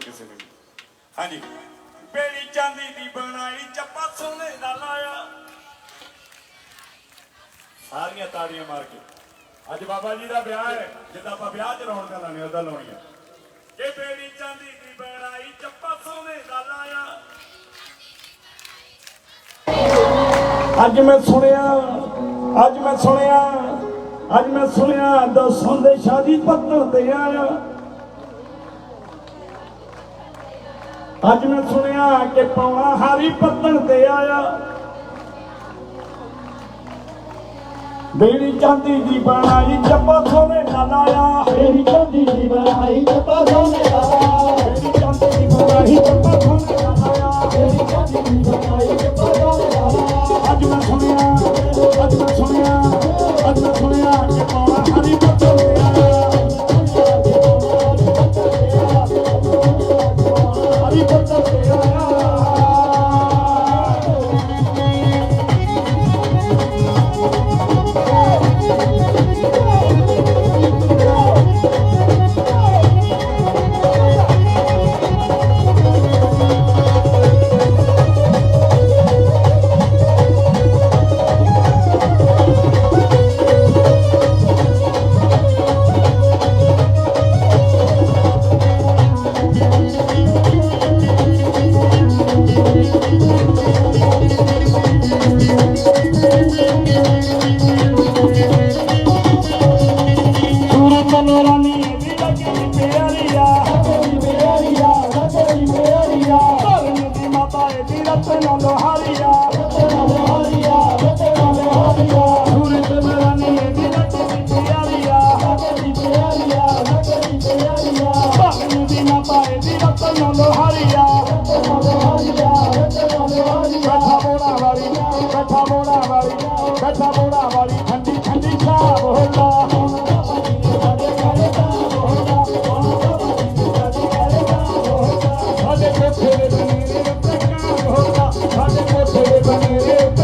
ਕਿਸੇ ਨੇ ਹਾਂਜੀ। ਬੇੜੀ ਚਾਂਦੀ ਦੀ ਬਣਾਈ, ਚੱਪਾ ਸੋਨੇ ਦਾ ਲਾਇਆ। ਸਾਰੀਆਂ ਤਾੜੀਆਂ ਮਾਰ ਕੇ। ਅੱਜ ਬਾਬਾ ਜੀ ਦਾ ਵਿਆਹ ਹੈ। ਜਿੱਦਾਂ ਆਪਾਂ ਵਿਆਹ 'ਚ ਰੌਣਕਾਂ ਲਾਉਣੀਆਂ, ਉਦਾਂ ਲਾਉਣੀਆਂ। ਇਹ ਬੇੜੀ ਚਾਂਦੀ ਦੀ ਬਣਾਈ, ਚੱਪਾ ਸੋਨੇ ਦਾ ਲਾਇਆ। ਅੱਜ ਮੈਂ ਸੁਣਿਆ, ਅੱਜ ਮੈਂ ਸੁਣਿਆ, ਅੱਜ ਮੈਂ ਸੁਣਿਆ ਦਸੋਂ ਦੇ ਸ਼ਾਦੀ ਪੱਤਰ ਤੇ ਆਇਆ। ਅੱਜ ਮੈਂ ਸੁਣਿਆ ਕਿ ਪਾਉਣਾ ਹਾਰੀ ਪੱਤਰ ਤੇ ਆਇਆ। ਬੇੜੀ ਚਾਂਦੀ ਦੀ ਬਣਾਈ ਚੱਪਾ ਸੋਨੇ ਨਾਲ ਆਇਆ। ਬੇੜੀ ਚਾਂਦੀ ਦੀ ਬਣਾਈ ਚੱਪਾ ਸੋਨੇ ਨਾਲ ਆਇਆ। ਬੇੜੀ ਚਾਂਦੀ ਦੀ ਬਣਾਈ ਚੱਪਾ ਸੋਨੇ ਨਾਲ ਆਇਆ। ਬੇੜੀ ਚਾਂਦੀ ਦੀ ਬਣਾਈ ਚੱਪਾ ਸੋਨੇ ਨਾਲ ਆਇਆ। ਅੱਜ ਮੈਂ ਬੋੜਾ ਵਾਲੀ ਬੈਠਾ ਬੋੜਾ ਵਾਲੀ, ਠੰਡੀ ਠੰਡੀ ਛਾਂ ਬੋਲਾ ਸਾਡੇ ਕੋਠੇ ਦੇ ਬਨੇਰੇ ਉੱਤੇ ਕਾਂ ਬੋਲਦਾ ਸਾਡੇ ਕੋਠੇ ਦੇ ਬਨੇਰੇ ਉੱਤੇ